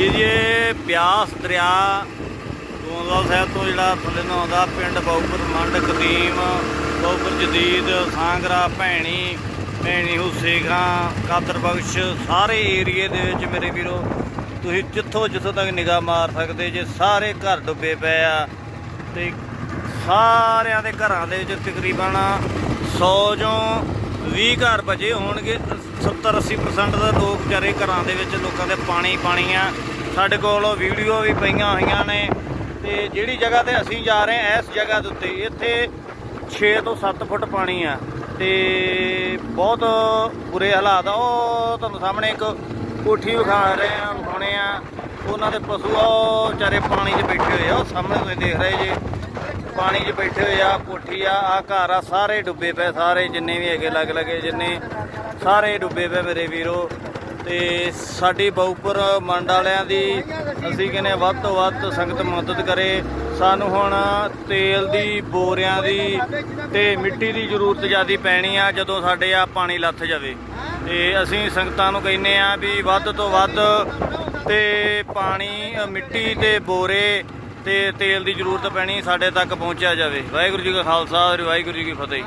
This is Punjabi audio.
ਇਹ ਜੀ, ਇਹ ਬਿਆਸ ਦਰਿਆ, ਗੋਂਦਵਾਲ ਸਾਹਿਬ ਤੋਂ ਜਿਹੜਾ ਥੱਲੇ ਨੂੰ ਆਉਂਦਾ ਪਿੰਡ ਬਾਉਪੁਰ ਮੰਡ, ਕਦੀਮ ਬਾਉਪੁਰ ਜਦੀਦ, ਸਾਂਗਰਾ, ਭੈਣੀ ਭੈਣੀ ਹੁਸੇਖਾਂ ਕਾਦਰ ਬਖਸ਼, ਸਾਰੇ ਏਰੀਏ ਦੇ ਵਿੱਚ ਮੇਰੇ ਵੀਰੋ, ਤੁਸੀਂ ਜਿੱਥੋਂ ਜਿੱਥੋਂ ਤੱਕ ਨਿਗਾਹ ਮਾਰ ਸਕਦੇ ਜੇ ਸਾਰੇ ਘਰ ਡੁੱਬੇ ਪਏ ਆ। ਤੇ ਸਾਰਿਆਂ ਦੇ ਘਰਾਂ ਦੇ ਵਿੱਚ ਤਕਰੀਬਨ 100 ਚੋਂ 20 ਘਰ ਬਚੇ ਹੋਣਗੇ। 70 80% ਦਾ ਲੋਕ ਵਿਚਾਰੇ ਘਰਾਂ ਦੇ ਵਿੱਚ ਲੋਕਾਂ ਦੇ ਪਾਣੀ ਪਾਣੀ ਆ। ਸਾਡੇ ਕੋਲ ਉਹ ਵੀਡੀਓ ਵੀ ਪਈਆਂ ਹੋਈਆਂ ਨੇ ਤੇ ਜਿਹੜੀ ਜਗ੍ਹਾ ਤੇ ਅਸੀਂ ਜਾ ਰਹੇ ਹਾਂ, ਇਸ ਜਗ੍ਹਾ ਦੇ ਉੱਤੇ, ਇੱਥੇ 6 ਤੋਂ 7 ਫੁੱਟ ਪਾਣੀ ਆ ਤੇ ਬਹੁਤ ਬੁਰੇ ਹਾਲਾਤ ਆ। ਉਹ ਤੁਹਾਨੂੰ ਸਾਹਮਣੇ ਇੱਕ ਕੋਠੀ ਵਿਖਾ ਰਹੇ ਆ ਵਿਖਾਉਣੇ ਆ। ਉਹਨਾਂ ਦੇ ਪਸ਼ੂ ਆ, ਉਹ ਵਿਚਾਰੇ ਪਾਣੀ 'ਚ ਬੈਠੇ ਹੋਏ ਆ। ਉਹ ਸਾਹਮਣੇ ਤੁਸੀਂ ਦੇਖ ਰਹੇ ਜੇ, ਪਾਣੀ 'ਚ ਬੈਠੇ ਹੋਏ ਆ, ਕੋਠੀ ਆ ਆ ਘਰ ਆ, ਸਾਰੇ ਡੁੱਬੇ ਪਏ ਸਾਰੇ ਜਿੰਨੇ ਵੀ ਹੈਗੇ ਲੱਗ ਲਗੇ ਜਿੰਨੇ, ਸਾਰੇ ਡੁੱਬੇ ਪਏ ਮੇਰੇ ਵੀਰੋ। ਤੇ ਸਾਡੀ ਬਾਉਪੁਰ ਮੰਡ ਵਾਲਿਆਂ ਦੀ ਅਸੀਂ ਕਹਿੰਦੇ ਹਾਂ ਵੱਧ ਤੋਂ ਵੱਧ ਸੰਗਤ ਮਦਦ ਕਰੇ। ਸਾਨੂੰ ਹੁਣ ਤੇਲ ਦੀ, ਬੋਰਿਆਂ ਦੀ ਤੇ ਮਿੱਟੀ ਦੀ ਜ਼ਰੂਰਤ ਜ਼ਿਆਦੀ ਪੈਣੀ ਆ ਜਦੋਂ ਸਾਡੇ ਆ ਪਾਣੀ ਲੱਥ ਜਾਵੇ। ਤੇ ਅਸੀਂ ਸੰਗਤਾਂ ਨੂੰ ਕਹਿੰਨੇ ਆ ਵੀ ਵੱਧ ਤੋਂ ਵੱਧ ਤੇ ਪਾਣੀ, ਮਿੱਟੀ ਤੇ ਬੋਰੇ ਤੇ ਤੇਲ ਦੀ ਜ਼ਰੂਰਤ ਪੈਣੀ ਸਾਡੇ ਤੱਕ ਪਹੁੰਚਿਆ ਜਾਵੇ। ਵਾਹਿਗੁਰੂ ਜੀ ਕਾ ਖਾਲਸਾ, ਵਾਹਿਗੁਰੂ ਜੀ ਕੀ ਫਤਿਹ।